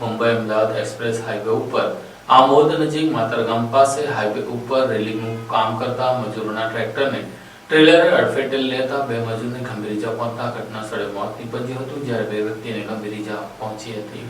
Mumbai Ahmedabad express highway ઉપર. આમોદ નજીક માતરગામ પાસે હાઈવે ઉપર રેલિંગનું કામ કરતા મજૂરોના ટ્રેક્ટરને ટ્રેલરે અડફેટે લેતા બે મજૂરને ગંભીર ઇજા પહોંચતા ઘટના સ્થળે મોત નીપજ્યું હતું, જ્યારે બે વ્યક્તિને ગંભીર ઇજા પહોંચી હતી.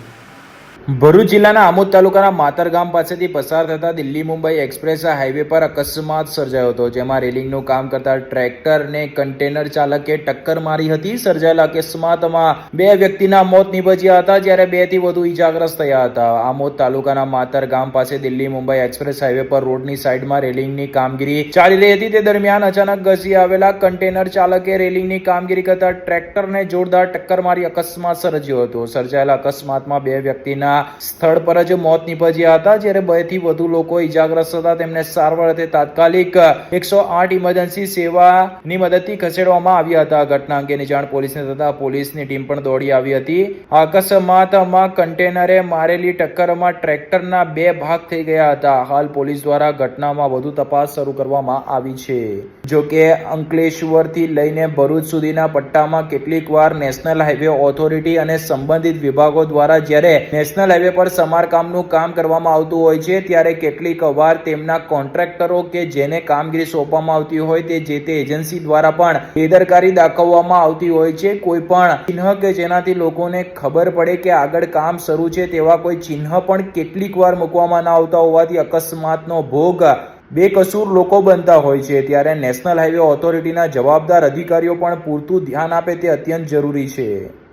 ભરૂચ જિલ્લાના આમોદ તાલુકાના માતર ગામ પાસેથી પસાર થતા દિલ્હી મુંબઈ એક્સપ્રેસ હાઈવે પર અકસ્માત સર્જાયો હતો, જેમાં રેલિંગનું કામ કરતા ટ્રેક્ટરને કન્ટેનર ચાલકે ટક્કર મારી હતી. સર્જાયેલા અકસ્માતમાં બે વ્યક્તિના મોત નીપજ્યા હતા, જ્યારે બેથી વધુ ઈજાગ્રસ્ત થયા હતા. આમોદ તાલુકાના માતર ગામ પાસે દિલ્હી મુંબઈ એક્સપ્રેસ હાઈવે પર રોડની સાઈડમાં રેલિંગની કામગીરી ચાલી રહી હતી. તે દરમિયાન અચાનક ઘસી આવેલા કન્ટેનર ચાલકે રેલિંગની કામગીરી કરતા ટ્રેક્ટરને જોરદાર ટક્કર મારી અકસ્માત સર્જ્યો હતો. સર્જાયેલા અકસ્માતમાં બે વ્યક્તિના સ્થળ પર જ મોત નીપજ્યા હતા. જ્યારે બેથી વધુ લોકો ઈજાગ્રસ્ત હતા. તેમને સારવાર અર્થે તાત્કાલિક એકસો આઠ ઇમરજન્સી સેવાની મદદથી ખસેડવામાં આવ્યા હતા. ઘટના અંગેની જાણ પોલીસને થતા પોલીસની ટીમ પણ દોડી આવી હતી. અકસ્માતમાં કન્ટેનરે મારેલી ટક્કરમાં ટ્રેક્ટરના બે ભાગ થઈ ગયા હતા. હાલ પોલીસ દ્વારા ઘટનામાં વધુ તપાસ શરૂ કરવામાં આવી છે. જો કે અંકલેશ્વરથી લઈને ભરૂચ સુધીના પટ્ટામાં કેટલીક વાર નેશનલ હાઈવે ઓથોરિટી અને સંબંધિત વિભાગો દ્વારા જ્યારે નેશનલ હાઈવે પર સમારકામનું કામ કરવામાં આવતું હોય છે, ત્યારે કેટલીક વાર તેમના કોન્ટ્રાક્ટરો કે જેને કામગીરી સોંપવામાં આવતી હોય તે જે તે એજન્સી દ્વારા પણ બેદરકારી દાખવવામાં આવતી હોય છે. કોઈ પણ ચિહ્ન કે જેનાથી લોકોને ખબર પડે કે આગળ કામ શરૂ છે, તેવા કોઈ ચિહ્ન પણ કેટલીક વાર મૂકવામાં ના આવતા હોવાથી અકસ્માતનો ભોગ બેકસૂર લોકો બનતા હોય છે. ત્યારે નેશનલ હાઈવે ઓથોરિટીના જવાબદાર અધિકારીઓ પણ પૂરતું ધ્યાન આપે તે અત્યંત જરૂરી છે.